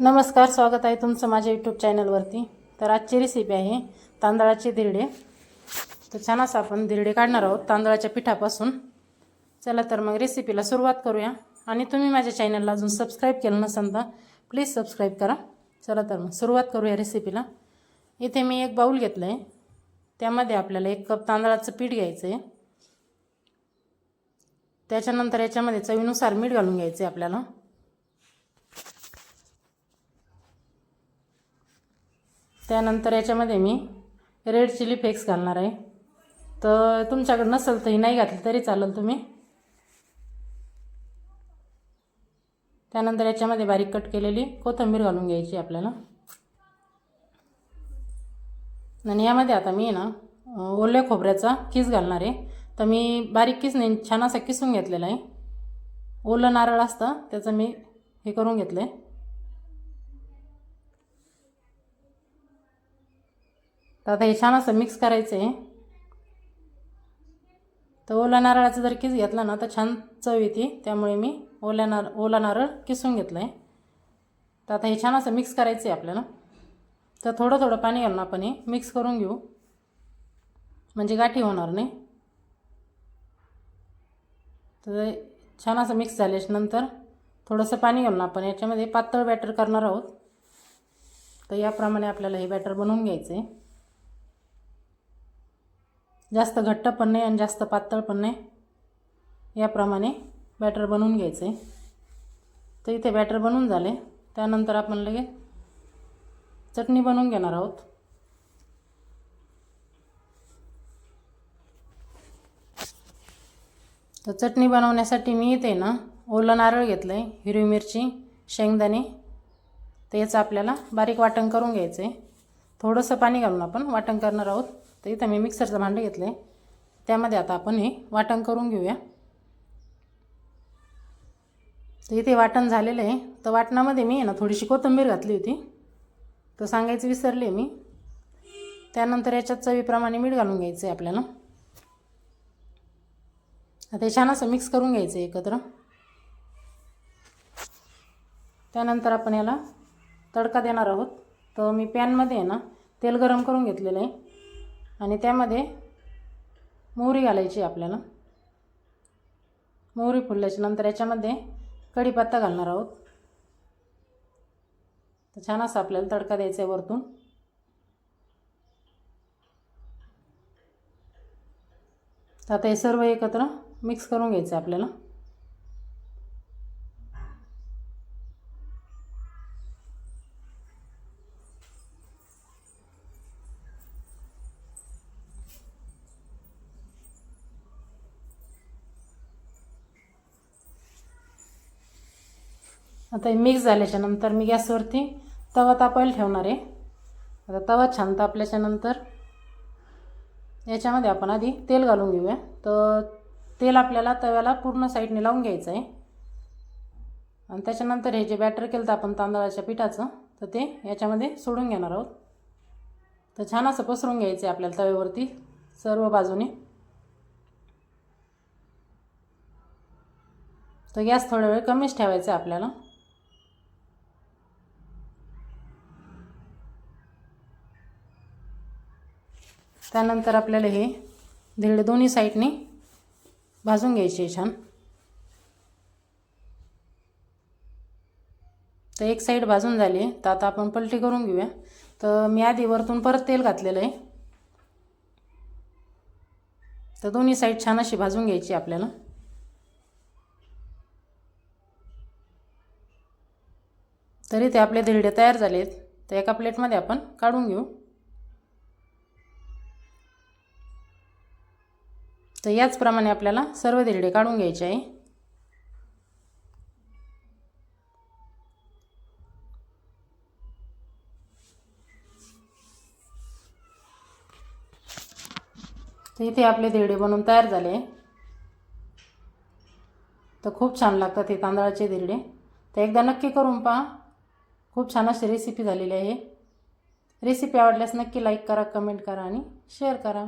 नमस्कार स्वागत आहे तुमचं माझ्या यूट्यूब चॅनलवरती तर आजची रेसिपी आहे तांदळाचे धिरडे. तर छान असं आपण धिरडे काढणार आहोत तांदळाच्या पिठापासून. चला तर मग रेसिपीला सुरुवात करूया. आणि तुम्ही माझ्या चॅनलला अजून सबस्क्राईब केलं नसेल तर प्लीज सबस्क्राईब करा. चला तर मग सुरुवात करूया रेसिपीला इथे मी एक बाऊल घेतलं आहे त्यामध्ये आपल्याला एक कप तांदळाचं पीठ घ्यायचं आहे त्याच्यानंतर याच्यामध्ये चवीनुसार मीठ घालून घ्यायचं आहे आपल्याला. त्यानंतर याच्यामध्ये मी रेड चिली फ्लेक्स घालणार आहे. तर तुमच्याकडं नसेल तर ही नाही घातली तरी चालेल तुम्ही. त्यानंतर याच्यामध्ये बारीक कट केलेली कोथिंबीर घालून घ्यायची आपल्याला. आणि यामध्ये आता मी ना ओल्या खोबऱ्याचा किस घालणार आहे. तर मी बारीक किस नाही छान असा किसून घेतलेला आहे. ओलं नारळ असतं त्याचं मी हे करून घेतलं आहे तर आता हे छान असं मिक्स करायचं आहे तर ओला नारळाचं जर किस घेतला ना तर छान चव येते. त्यामुळे मी ओल्या नार ओला नारळ किसून घेतलं आहे तर आता हे छान असं मिक्स करायचं आहे आपल्याला. तर थोडं थोडं पाणी घालून आपण हे मिक्स करून घेऊ. म्हणजे गाठी होणार नाही. तर छान असं मिक्स झाल्याच्यानंतर थोडंसं पाणी घालून आपण याच्यामध्ये पातळ बॅटर करणार आहोत. तर याप्रमाणे आपल्याला हे बॅटर बनवून घ्यायचं आहे जास्त घट्ट पण नाही आणि जास्त पातळ पण नाही. याप्रमाणे बॅटर बनवून घ्यायचं. आहे तर इथे बॅटर बनवून झाले. त्यानंतर आपण लगेच चटणी बनवून घेणार आहोत. तर चटणी बनवण्यासाठी मी इथे ना ओलं नारळ घेतलं आहे हिरवी मिरची शेंगदाणे. तेच आपल्याला बारीक वाटण करून घ्यायचं आहे थोडंसं पाणी घालून आपण वाटण करणार आहोत. तर इथं मी मिक्सरचं भांडं घेतलं. आहे त्यामध्ये आता आपण हे वाटण करून घेऊया. तर इथे वाटण झालेलं आहे. तर वाटणामध्ये मी आहे ना थोडीशी कोथिंबीर घातली होती. तर सांगायचं विसरले मी. त्यानंतर याच्यात चवीप्रमाणे मीठ घालून घ्यायचं आहे आपल्याला. आता हे छान असं मिक्स करून घ्यायचं आहे एकत्र. त्यानंतर आपण याला तडका देणार आहोत. तर मी पॅनमध्ये आहे ना तेल गरम करून घेतलेलं आहे. आणि त्यामध्ये मोहरी घालायची आपल्याला. मोहरी फुलल्याच्या नंतर याच्यामध्ये कढीपत्ता घालणार आहोत. तर छान असं आपल्याला तडका द्यायचा आहे वरतून. तर आता हे सर्व एकत्र मिक्स करून घ्यायचं आहे आपल्याला. आता मिक्स झाल्याच्यानंतर मी गॅसवरती तवा तापायला ठेवणार आहे. आता तवा छान तापल्याच्यानंतर याच्यामध्ये आपण आधी तेल घालून घेऊया. तर तेल आपल्याला तव्याला पूर्ण साईडने लावून घ्यायचं आहे. आणि त्याच्यानंतर हे जे बॅटर केलं तर आपण तांदळाच्या पिठाचं तर ते याच्यामध्ये सोडून घेणार आहोत. तर छान असं पसरून घ्यायचं आहे आपल्याला तव्यावरती सर्व बाजूने. तर गॅस थोडा वेळ कमीच ठेवायचा आहे आपल्याला. त्यानंतर आपल्याला हे धिरडे दोन्ही साईडने भाजून घ्यायचे छान. तर एक साईड भाजून झाली तर आता आपण पलटी करून घेऊया. तर मी आधी वरतून परत तेल घातलेलं आहे. तर दोन्ही साईड छान अशी भाजून घ्यायची आपल्याला. तरी ते आपले धिरडे तयार झाले आहेत तर एका प्लेटमध्ये आपण काढून घेऊ. तर याचप्रमाणे आपल्याला सर्व दिरडे काढून घ्यायचे आहे. तर इथे आपले दिरडे बनवून तयार झाले. तर खूप छान लागतात हे तांदळाचे दिरडे. तर एकदा नक्की करून पहा. खूप छान अशी रेसिपी झालेली आहे. रेसिपी आवडल्यास नक्की लाईक करा कमेंट करा आणि शेअर करा.